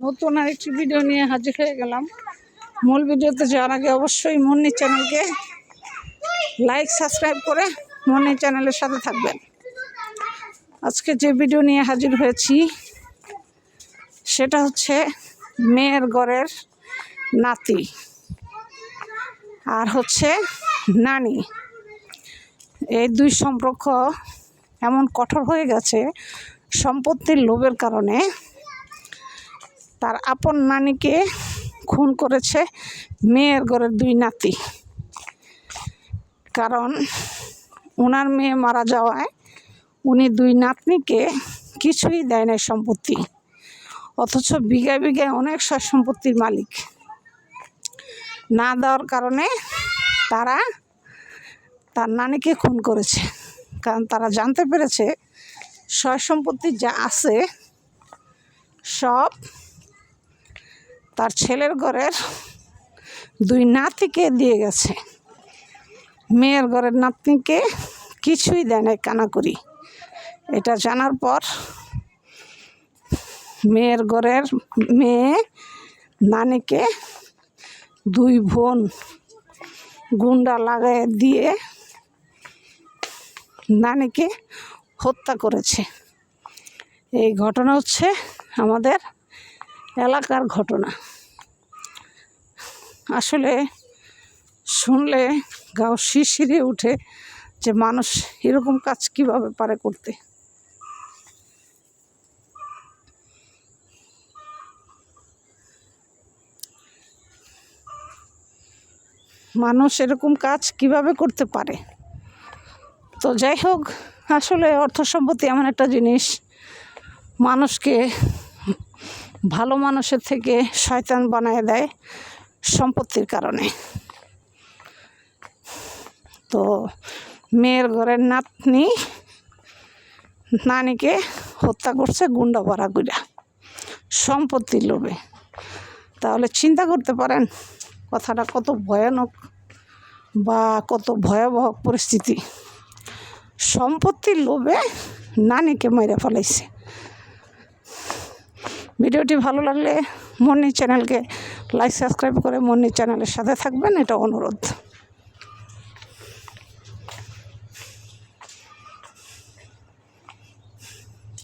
নতুন আরেকটি ভিডিও নিয়ে হাজির হয়ে গেলাম। মূল ভিডিওতে যাওয়ার আগে অবশ্যই মন্নি চ্যানেলকে লাইক সাবস্ক্রাইব করে মন্নি চ্যানেলের সাথে থাকবেন। আজকে যে ভিডিও নিয়ে হাজির হয়েছি, সেটা হচ্ছে মেয়ের গড়ের নাতি আর হচ্ছে নানি। এই দুই সম্পর্ক এমন কঠোর হয়ে গেছে, সম্পত্তির লোভের কারণে তার আপন নানিকে খুন করেছে মেয়ের ঘরের দুই নাতি। কারণ ওনার মেয়ে মারা যাওয়ায় উনি দুই নাতনিকে কিছুই দেয় না সম্পত্তি, অথচ বিঘায় বিঘায় অনেক সয় সম্পত্তির মালিক। না দেওয়ার কারণে তারা তার নানিকে খুন করেছে। কারণ তারা জানতে পেরেছে সয় সম্পত্তি যা আছে সব তার ছেলের ঘরের দুই নাতিকে দিয়ে গেছে। মেয়ের ঘরের নাতনিকে কিছুই দেয় নাই কানাকড়ি এটা জানার পর মেয়ের ঘরের মেয়ে নানিকে দুই বোন গুন্ডা লাগায় দিয়ে নানিকে হত্যা করেছে। এই ঘটনা হচ্ছে আমাদের এলাকার ঘটনা। আসলে শুনলে গাও শিরশিরে উঠে যে মানুষ এরকম কাজ কীভাবে পারে করতে। মানুষ এরকম কাজ কীভাবে করতে পারে? তো যাই হোক, আসলে অর্থ সম্পত্তি এমন একটা জিনিস। মানুষকে ভালো মানুষের থেকে শয়তান বানায় দেয় সম্পত্তির কারণে। তো মেয়ের ঘরের নাতনি, নানিকে হত্যা করছে, গুন্ডা ভরা গুড়া সম্পত্তির লোভে। তাহলে চিন্তা করতে পারেন, কথাটা কত ভয়ানক বা কত ভয়াবহ পরিস্থিতি। সম্পত্তির লোভে নানিকে মেরে ফেলাইছে। ভিডিওটি ভালো লাগলে মন্নি চ্যানেলকে লাইক সাবস্ক্রাইব করে মন্নি চ্যানেলের সাথে থাকবেন এটা অনুরোধ।